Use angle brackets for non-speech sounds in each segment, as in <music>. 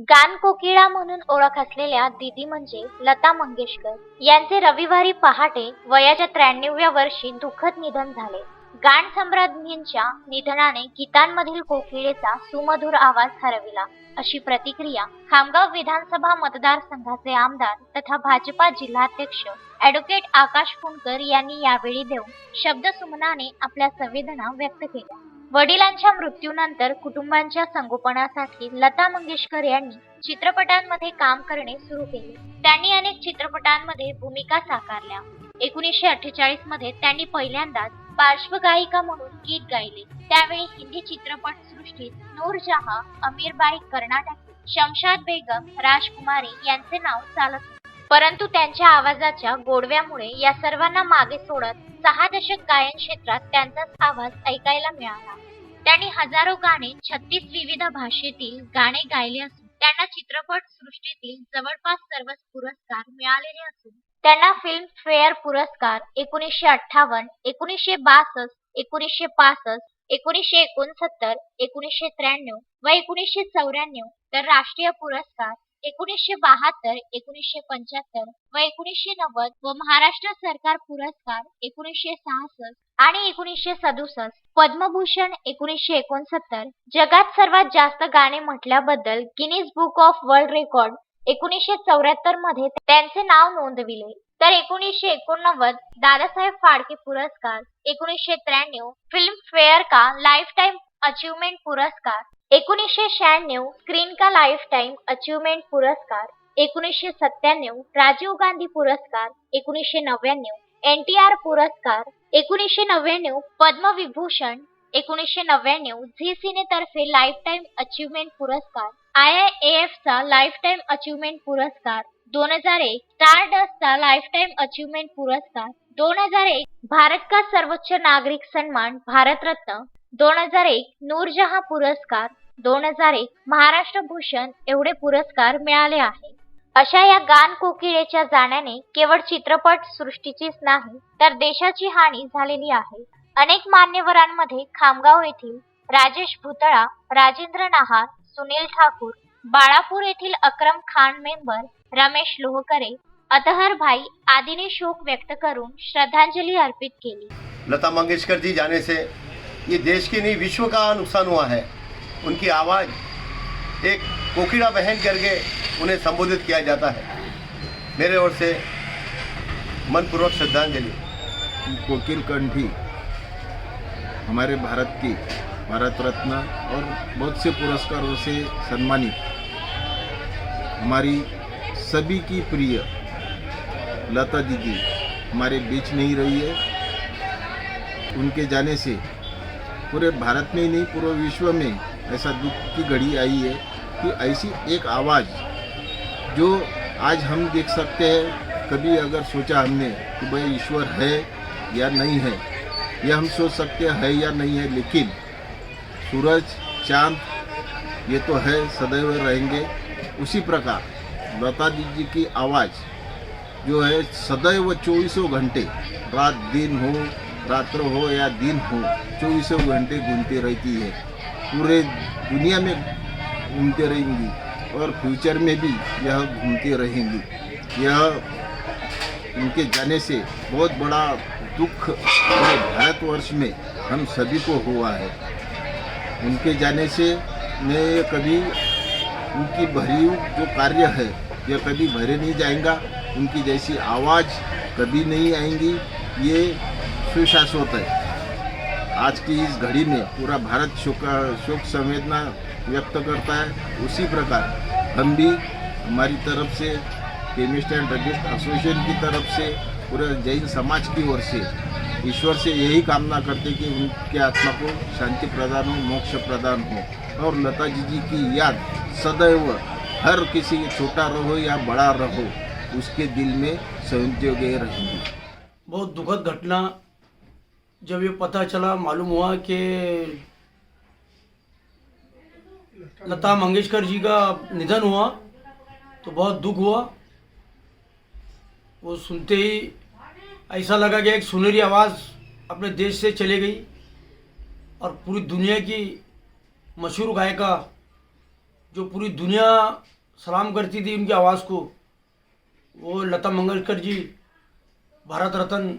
गान कोकिळा म्हणून ओळख असलेल्या दिदी म्हणजे लता मंगेशकर. यांचे रविवारी पहाटे वयाच्या त्र्याण्णव्या वर्षी दुःखद निधन झाले. गान सम्राज्ञींच्या निधनाने गीतांमधील कोकिळेचा सुमधुर आवाज हरविला. अशी प्रतिक्रिया खामगाव विधानसभा मतदारसंघाचे आमदार तथा भाजपा जिल्हाध्यक्ष ॲडव्होकेट आकाश फुंडकर यांनी यावेळी देऊन शब्दसुमनाने आपल्या संवेदना व्यक्त केल्या. वडिलांच्या मृत्यूनंतर कुटुंबांच्या संगोपनासाठी लता मंगेशकर यांनी चित्रपटांमध्ये काम करणे सुरू केले. त्यांनी अनेक चित्रपटांमध्ये भूमिका साकारल्या. एकोणीसशे अठ्ठेचाळीसमध्ये त्यांनी पहिल्यांदाच पार्श्वगायिका म्हणून गीत गायले. त्यावेळी हिंदी चित्रपट सृष्टीत नूरजहां अमीरबाई कर्नाटक शमशाद बेगम राजकुमारी यांचे नाव चालत परंतु त्यांच्या आवाजाच्या गोडव्यामुळे या सर्वांना मागे सोडत सहा दशक गायन क्षेत्रात त्यांचाच आवाज ऐकायला मिळाला. त्यांनी हजारो गाणे छत्तीस विविध भाषेतील गाणे गायले असून त्यांना चित्रपट सृष्टीतील जवळपास सर्वच पुरस्कार मिळालेले असून त्यांना फिल्म फेअर पुरस्कार एकोणीसशे अठ्ठावन्न एकोणीसशे बासष्ट एकोणीसशे पासष्ट एकोणीसशे एकोणसत्तर एकोणीसशे त्र्याण्णव व एकोणीसशे चौऱ्याण्णव तर राष्ट्रीय पुरस्कार एकोणीसशे बहात्तर एकोणीसशे पंच्याहत्तर व एकोणीसशे नव्वद व महाराष्ट्र सरकार पुरस्कार एकोणीसशे सहासष्ट आणि एकोणीसशे सदुसष्ट. पद्मभूषण एकोणीसशे एकोणसत्तर. जगात सर्वात जास्त गाणे म्हटल्याबद्दल Guinness book of world record एकोणीसशे चौऱ्याहत्तरमध्ये त्यांचे नाव नोंदविले. तर एकोणीसशे एकोणनव्वद दादासाहेब फाळके पुरस्कार एकोणीसशे त्र्याण्णव फिल्म फेअर का लाईफ टाईम अचीवमेंट पुरस्कार एकोणीसशे शहाण्णव स्क्रीन का लाईफ टाईम अचीवमेंट पुरस्कार एकोणीसशे सत्त्याण्णव राजीव गांधी पुरस्कार एकोणीसशे नव्याण्णव एन टी आर पुरस्कार एकोणीसशे नव्याण्णव पद्मविभूषण एकोणीसशे नव्याण्णव झी सिनेतर्फे लाईफ टाईम अचीवमेंट पुरस्कार आय आय एफ चा लाईफ टाईम अचीवमेंट पुरस्कार दोन हजार एक स्टारडस्टचा लाईफ टाईम अचीवमेंट पुरस्कार दोन हजार एक भारत का सर्वोच्च नागरिक सन्मान भारतरत्न दोन हजार एक नूरजहां पुरस्कार दोन हजार एक महाराष्ट्र भूषण एवढे पुरस्कार मिळाले आहे अशा या गान कोकिळेच्या जाण्याने केवळ चित्रपट सृष्टीचीच नाही तर देशाची हानी झालेली आहे. अनेक मान्यवरांमध्ये खामगाव येथील राजेश भुतळा राजेंद्र नाहार सुनील ठाकूर बाळापूर येथील अक्रम खान मेंबर रमेश लोहकरे अतहर भाई आदीने शोक व्यक्त करून श्रद्धांजली अर्पित केली. लता मंगेशकर जी जाने से ये देश के नहीं विश्व का नुकसान हुआ है? उनकी आवाज़ एक कोकिला बहन करके उन्हें संबोधित किया जाता है। मेरे ओर से मनपूर्वक श्रद्धांजलि। कोकिल कंठी, हमारे भारत की भारत रत्न और बहुत से पुरस्कारों से सम्मानित। हमारी सभी की प्रिय लता दीदी हमारे बीच नहीं रही है। उनके जाने से पूरे भारत में ही नहीं, पूरे विश्व में ऐसा दुख की घड़ी आई है कि ऐसी एक आवाज़ जो आज हम देख सकते हैं, कभी अगर सोचा हमने कि भाई ईश्वर है या नहीं है यह हम सोच सकते हैं या नहीं है, लेकिन सूरज, चाँद, ये तो है, सदैव रहेंगे। उसी प्रकार लता दीदी की आवाज़ जो है, सदैव चौबीसों घंटे, रात दिन हो, रात्र हो या दिन हो, चौबीसों घंटे घूमती रहती है। पूरे दुनिया में घूमते रहेंगी और फ्यूचर में भी यह घूमती रहेंगी। यह उनके जाने से बहुत बड़ा दुख पूरे भारतवर्ष में हम सभी को हुआ है। उनके जाने से मैं कभी उनकी भरी जो कार्य है यह कभी भरे नहीं जाएगा। उनकी जैसी आवाज़ कभी नहीं आएँगी। ये सुशाश्वत है। आज की इस घड़ी में पूरा भारत शोक शोक संवेदना व्यक्त करता है। उसी प्रकार हम भी हमारी तरफ़ से केमिस्ट एंड ड्रगिस्ट एसोसिएशन की तरफ़ से, पूरे जैन समाज की ओर से, ईश्वर से यही कामना करते कि उनके आत्मा को शांति प्रदान हो, मोक्ष प्रदान हो। और लता जी जी की याद, सदैव हर किसी छोटा रहो या बड़ा रहो, उसके दिल में संजोगे रहेंगी बहुत दुखद घटना जब ये पता चला, मालूम हुआ कि लता मंगेशकर जी का निधन हुआ तो बहुत दुख हुआ। वो सुनते ही ऐसा लगा कि एक सुनहरी आवाज़ अपने देश से चले गई और पूरी दुनिया की मशहूर गायिका, जो पूरी दुनिया सलाम करती थी उनकी आवाज़ को, वो लता मंगेशकर जी, भारत रत्न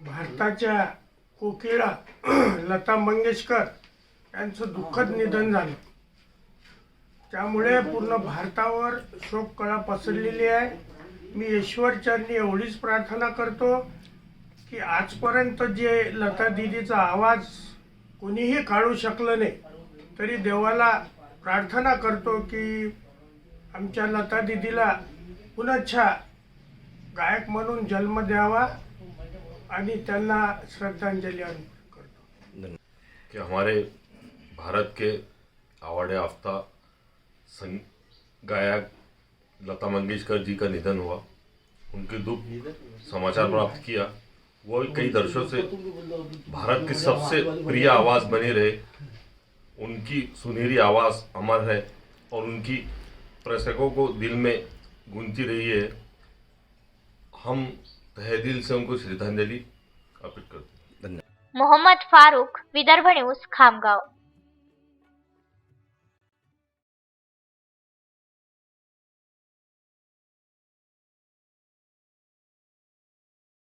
भारताच्या कोकिळा <clears throat> लता मंगेशकर यांचं दुःखद निधन झालं. त्यामुळे पूर्ण भारतावर शोककळा पसरलेली आहे. मी ईश्वरचरणी एवढीच प्रार्थना करतो की आजपर्यंत जे लता दिदीचा आवाज कोणीही काढू शकलं नाही तरी देवाला प्रार्थना करतो की आमच्या लता दिदीला पुनच्छा गायक म्हणून जन्म द्यावा. आणि त्यांना श्रद्धांजली अर्पण करतो. कि हमारे भारत के आवाड़े आफ्ता संग गायक लता मंगेशकर जी का निधन हुआ। उनके दुख समाचार प्राप्त किया। वो कई दर्शों से भारत की सबसे प्रिय आवाज़ बनी रहे। उनकी सुनहरी आवाज़ अमर है और उनकी प्रशकों को दिल में गूंजती रही है। हम दिल से उनको श्रद्धांजलि अर्पित करते मोहम्मद फारूक विदर्भ न्यूज खामगाव.